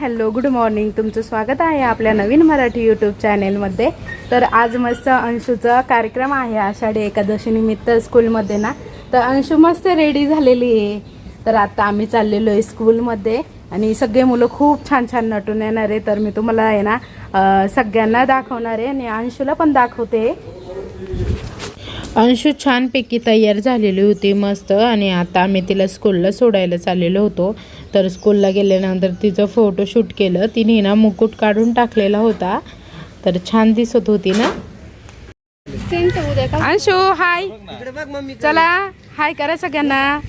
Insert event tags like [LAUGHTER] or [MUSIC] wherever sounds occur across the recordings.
Hello good morning. तुमचं स्वागत आहे आपल्या नवीन मराठी यूट्यूब चॅनेलमध्ये. तर आज मस्त अंशूचा कार्यक्रम आहे आषाढी एकादशी निमित्त स्कूलमध्ये ना. तर अंशू मस्त रेडी झालेली आहे. तर आता आम्ही चाललेलो आहे स्कूलमध्ये आणि सगळे मुलं खूप छान छान नटून येणार आहे. तर मी तुम्हाला आहे ना सगळ्यांना दाखवणार आहे आणि अंशूला पण दाखवते. अंशू छानपैकी तयार झालेली होती मस्त आणि आता आम्ही तिला स्कूलला सोडायला चाललेलो होतो. तर स्कूलला गेल्यानंतर तिचं फोटोशूट केलं. तिने ना मुकुट काढून टाकलेला होता. तर छान दिसत होती ना? अंशू हाय चला हाय करा सगळ्यांना.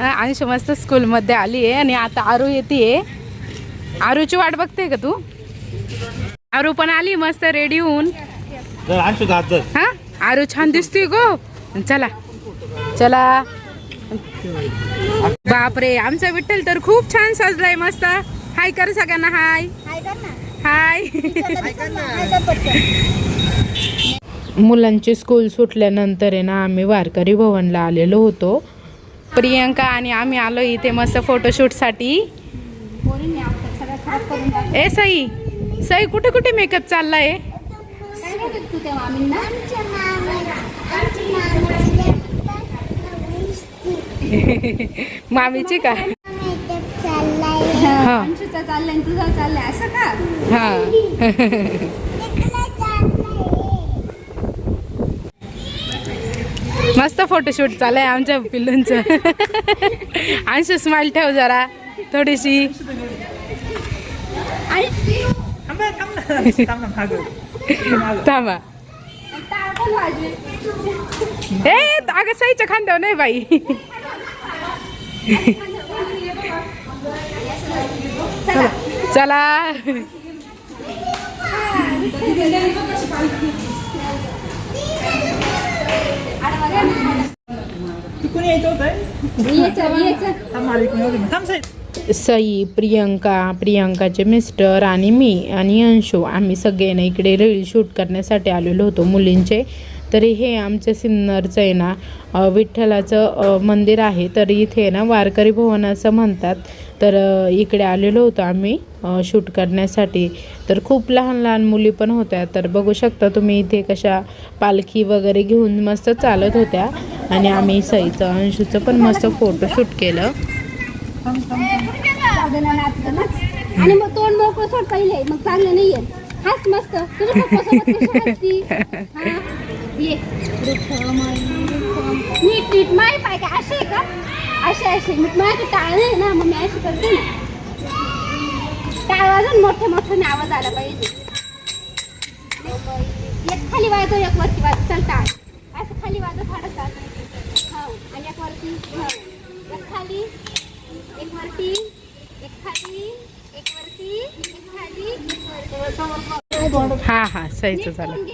अंशू मस्त स्कूलमध्ये आली आहे आणि आता आरू येते आरूची वाट बघते का तू? आरू पण आली मस्त रेडी होऊन. हा? आरू छान दिसते गो. चला. चला. बापरे आमचा विठ्ठल तर खूप छान सजलाय मस्त. हाय कर सगळ्यांना हाय हाय मुलांची स्कूल सुटल्यानंतर आहे ना आम्ही वारकरी भवनला आलेलो होतो. प्रियंका आणि आम्ही आलो इथे मस्त फोटोशूटसाठी ए सई. सई कुठे कुठे मेकअप चाललाय [LAUGHS] मामीची का? हा. अंशूचा चाललाय आणि तुझा चाललाय असं का? हा. [LAUGHS] मस्त फोटोशूट चालू आहे आमच्या पिल्लूंचं. [LAUGHS] अंशू स्माइल ठेव जरा थोडीशी. थांबा ए अगं सईच्या खांद्यावर नाही बाई. चला. यायचं सई प्रियंका प्रियंकाचे मिस्टर आणि मी आणि अंशू आम्ही सगळे ना इकडे रील शूट करण्यासाठी आलेलो होतो मुलींचे. तरी हे आमच्या सिन्नरचं आहे ना विठ्ठलाचं मंदिर आहे. तर इथे ना वारकरी भवन असं म्हणतात. तर इकडे आलेलो होतो आम्ही शूट करण्यासाठी. तर खूप लहान लहान मुली पण होत्या. तर बघू शकता तुम्ही इथे कशा पालखी वगैरे घेऊन मस्त चालत होत्या. आणि आम्ही सईचं अंशूचं पण मस्त फोटोशूट केलं. आणि मग तोंड मोकळं सोड पहिले मग चांगलं नाही हाच मस्त. तुझ्या ये. नीट नीट माय पाय का असे आहे का? असे असे मग माझ्याकडे टाळ नाही ना मग मी अशी करते ना. टाळ वाजून मोठे मोठे आवाज आला पाहिजे. एक खाली वाजव एक वरती वाजव. चल टाळ. असं खाली वाजव थोडासा. हो आणि एक वरती हो एक खाली एक वरती एक खाली एक वरती एक खाली एक वरती. हा हा. सईचं चालू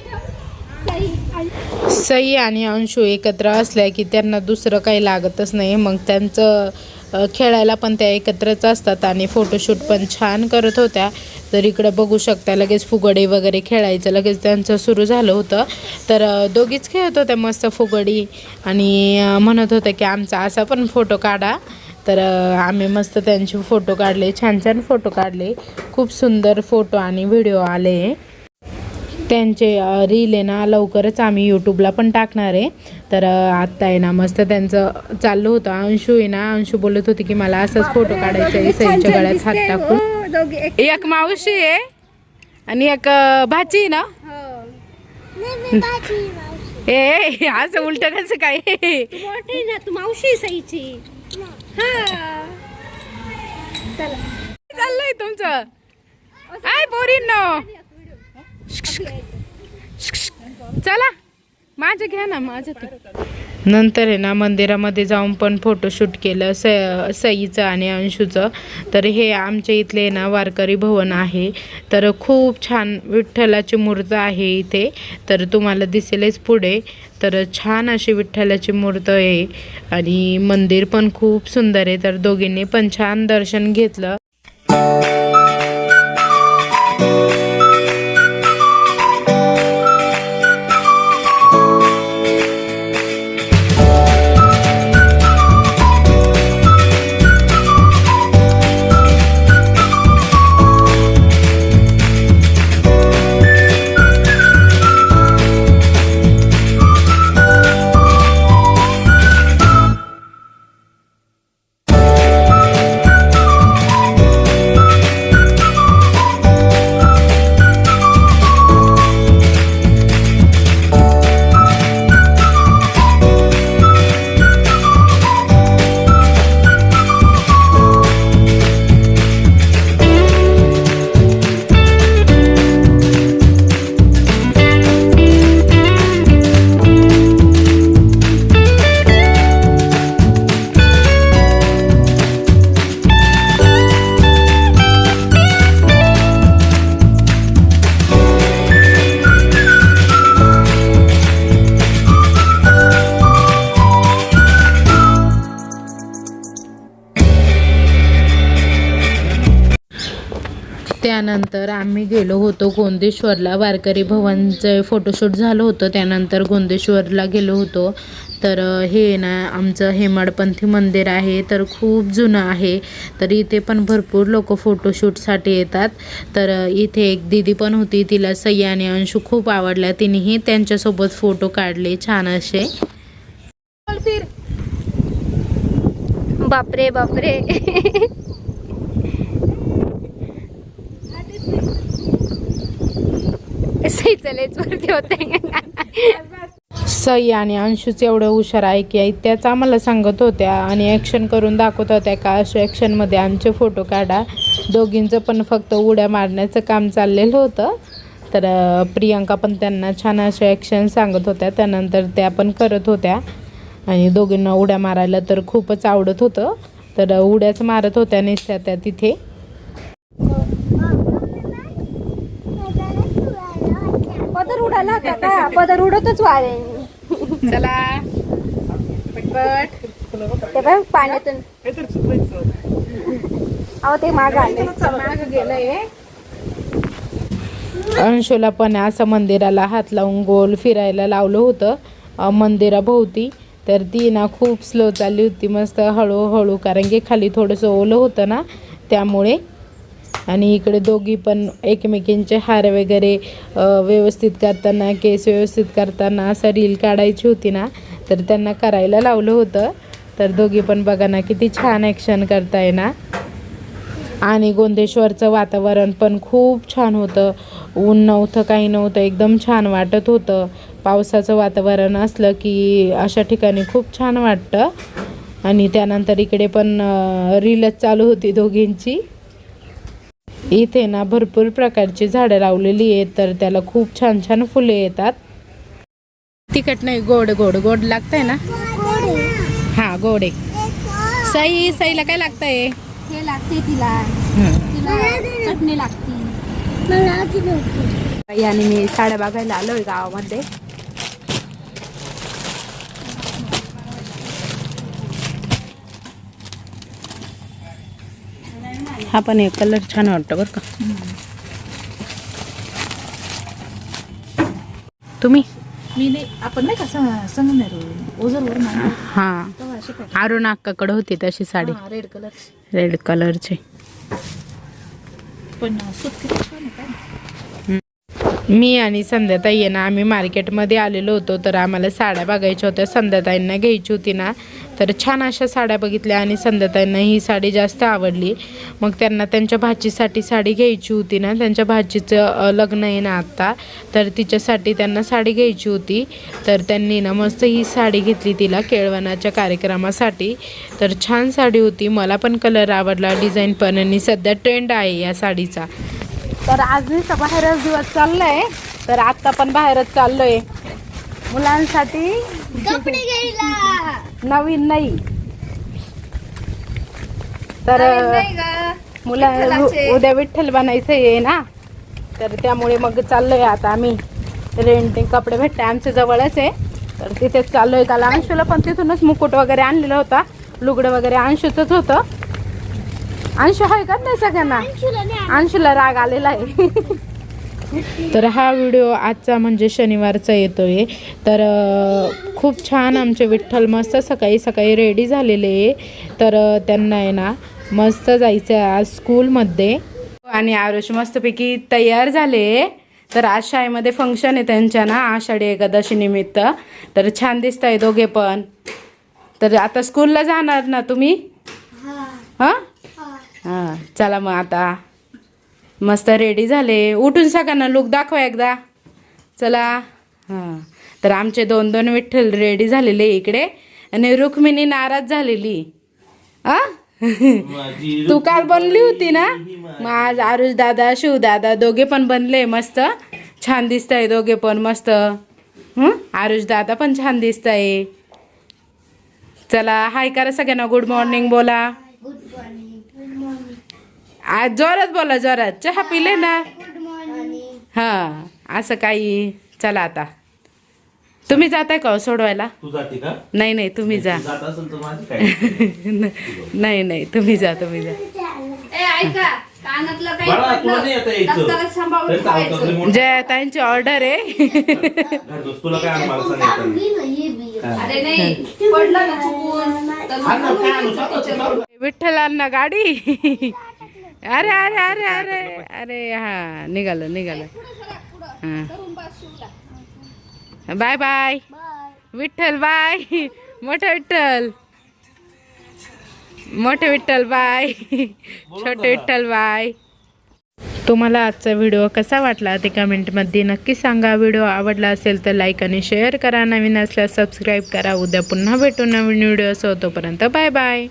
ठेव सई आणि सई आणि अंशू एकत्र असल्या की त्यांना दुसरं काही लागतच नाही. मग त्यांचं खेळायला पण त्या एकत्रच असतात आणि फोटोशूट पण छान करत होत्या. तर इकडं बघू शकता लगेच फुगडी वगैरे खेळायचं लगेच त्यांचं सुरू झालं होतं. तर दोघीच खेळत होत्या मस्त फुगडी आणि म्हणत होत्या की आमचा असा पण फोटो काढा. तर आम्ही मस्त त्यांचे फोटो काढले छान छान फोटो काढले. खूप सुंदर फोटो आणि व्हिडिओ आले. त्यांचे रील आहे ना लवकरच आम्ही यूट्यूबला पण टाकणार आहे. तर आत्ता आहे ना मस्त त्यांचं चाललं होतं. अंशू आहे ना अंशू बोलत होती की मला असाच फोटो काढायचा आहे सईच्या गळ्यात हात टाकून. हो, दोघी एक एक मावशी आहे आणि एक भाची आहे ना? हो. ए असं उलट कसं काय? तू मोठी ना तू मावशी सईची. हा. चला. चाललंय तुमचं. काय पोरींनो. चला. माझं घ्या ना माझं नंतर आहे ना मंदिरामध्ये जाऊन पण फोटोशूट केलं स सईचं आणि अंशूचं. तर हे आमच्या इथले ना वारकरी भवन आहे. तर खूप छान विठ्ठलाची मूर्त आहे इथे. तर तुम्हाला दिसेलच पुढे. तर छान अशी विठ्ठलाची मूर्त आहे. आणि मंदिर पण खूप सुंदर आहे. तर दोघींनी पण छान दर्शन घेतलं. त्यानंतर आम्ही गेलो होतो गोंदेश्वरला. वारकरी भवनचं फोटोशूट झालं होतं. त्यानंतर गोंदेश्वरला गेलो होतो. तर हे ना आमचं हेमाडपंथी मंदिर आहे. तर खूप जुनं आहे. तर इथे पण भरपूर लोक फोटोशूटसाठी येतात. तर इथे एक दिदी पण होती. तिला सई आणि अंशू खूप आवडला तिनेही त्यांच्यासोबत फोटो काढले. छान असे. बापरे बापरे. [LAUGHS] सैचलेच वरती होते. सई आणि अंशूच एवढं हुशार आहे की त्याच आम्हाला सांगत होत्या आणि ॲक्शन करून दाखवत होत्या का अशा ॲक्शनमध्ये आमचे फोटो काढा. दोघींचं पण फक्त उड्या मारण्याचं काम चाललेलं होतं. तर प्रियांका प्रियंका पण त्यांना छान असे ॲक्शन सांगत होत्या. त्यानंतर त्या पण करत होत्या. आणि दोघींना उड्या मारायला तर खूपच आवडत होतं. तर उड्याच मारत होत्या निसत्या त्या तिथे. का पदर उडतच वारे. चला. पटपट. ते बघ पाण्यातून. अहो ते माग आले. माग गेलंय अंशूला पण असं मंदिराला हात लावून गोल फिरायला लावलं होतं. मंदिराभोवती. तर ती ना खूप स्लो चालली होती मस्त हळूहळू कारण की खाली थोडंसं ओलं होतं ना त्यामुळे आणि इकडे दोघी पण एकमेकींचे हार वगैरे व्यवस्थित करताना केस व्यवस्थित करताना असं रील काढायची होती ना तर त्यांना करायला लावलं होतं. तर दोघी पण बघा ना किती छान ॲक्शन करताय ना. आणि गोंदेश्वरचं वातावरण पण खूप छान होतं. ऊन नव्हतं काही नव्हतं एकदम छान वाटत होतं. पावसाचं वातावरण असलं की अशा ठिकाणी खूप छान वाटतं. आणि त्यानंतर इकडे पण रीलच चालू होती दोघींची. इथे ना भरपूर प्रकारची झाडं लावलेली आहेत तर त्याला खूप छान छान फुले येतात. तिखट नाही गोड गोड गोड लागतंय ना? हां गोड आहे. सई सईला काय लागतंय? हे लागते तिला. तिला चटणी लागते. आणि मी साड्या बघायला आलोय गावामध्ये. हा पण एक कलर छान वाटतो बरं का. तुम्ही? मी नाही आपण नाही का संगमेर ओझरवर हा. अक्काकडे होती तशी साडी. रेड कलर रेड कलरची पण मी आणि संध्याताई ना आम्ही मार्केटमध्ये आलेलो होतो तर आम्हाला साड्या बघायच्या होत्या. संध्याताईंना घ्यायची होती ना. तर छान अशा साड्या बघितल्या आणि संध्याताईंना ही साडी जास्त आवडली. मग त्यांना त्यांच्या भाचीसाठी साडी घ्यायची होती ना त्यांच्या भाचीचं लग्न आहे ना आत्ता तर तिच्यासाठी त्यांना साडी घ्यायची होती. तर त्यांनी ना मस्त ही साडी घेतली तिला केळवणाच्या कार्यक्रमासाठी. तर छान साडी होती मला पण कलर आवडला डिझाईन पण आणि सध्या ट्रेंड आहे या साडीचा. तर आज नुसतं बाहेरच दिवस चाललंय तर आता पण बाहेरच चाललोय. मुलांसाठी कपडे घ्यायला! नवीन नाही. तर मुला उद्या विठ्ठल बनायचं आहे ना तर त्यामुळे मग चाललोय आता आम्ही. रेंटिंग कपडे भेटते आमच्या जवळच आहे. तर तिथेच चाललोय काल. अंशूला पण तिथूनच मुकुट वगैरे आणलेला होता. लुगडं वगैरे अंशूचंच होतं. अंशू आहे का नाही सगळ्यांना? अंशूला राग आलेला आहे. [LAUGHS] तर हा व्हिडिओ आजचा म्हणजे शनिवारचा येतोय. तर अ, खूप छान आमचे विठ्ठल मस्त सकाळी सकाळी रेडी झालेले आहे. तर त्यांना आहे ना मस्त जायचं आहे आज स्कूलमध्ये. आणि आरुष मस्तपैकी तयार झाले तर आज शाळेमध्ये फंक्शन आहे त्यांच्या ना आषाढी एकादशी निमित्त. तर छान दिसत आहे दोघे पण. तर आता स्कूलला जाणार ना तुम्ही? हां. हां चला मग आता. मस्त रेडी झाले. उठून सगळ्यांना लुक दाखवा एकदा. चला. हां. तर आमचे दोन दोन विठ्ठल रेडी झालेले इकडे. आणि रुक्मिणी नाराज झालेली. आ? तू काल बनली होती ना? मग आज आरुष दादा शिव दादा दोघे पण बनले मस्त. छान दिसत आहे दोघे पण मस्त. हं? आरुष दादा पण छान दिसत आहे चला हाय करा सगळ्यांना. गुड मॉर्निंग बोला. आज जोरात बोला जोरात. चहा पिले ना? हा असं काही. चला आता. तुम्ही जाताय का हो सोडवायला? तू जाते का? नाही नाही तुम्ही जा. जात असेल तर माझी काय [LAUGHS] नाही. नाही तुम्ही जा तुम्ही जा. जया ताईंची ऑर्डर आहे. विठ्ठलांना गाडी. अरे अरे अरे अरे अरे हा निघालं निघालं. हा. Bye bye. विठ्ठल बाय. मोठं विठ्ठल. मोठे विठ्ठल बाय. छोटे विठ्ठल बाय. तुम्हाला आजचा व्हिडिओ कसा वाटला ते कमेंटमध्ये नक्की सांगा. व्हिडिओ आवडला असेल तर लाईक आणि शेअर करा. नवीन असल्यास सबस्क्राईब करा. उद्या पुन्हा भेटू नवीन व्हिडिओ. तोपर्यंत बाय बाय.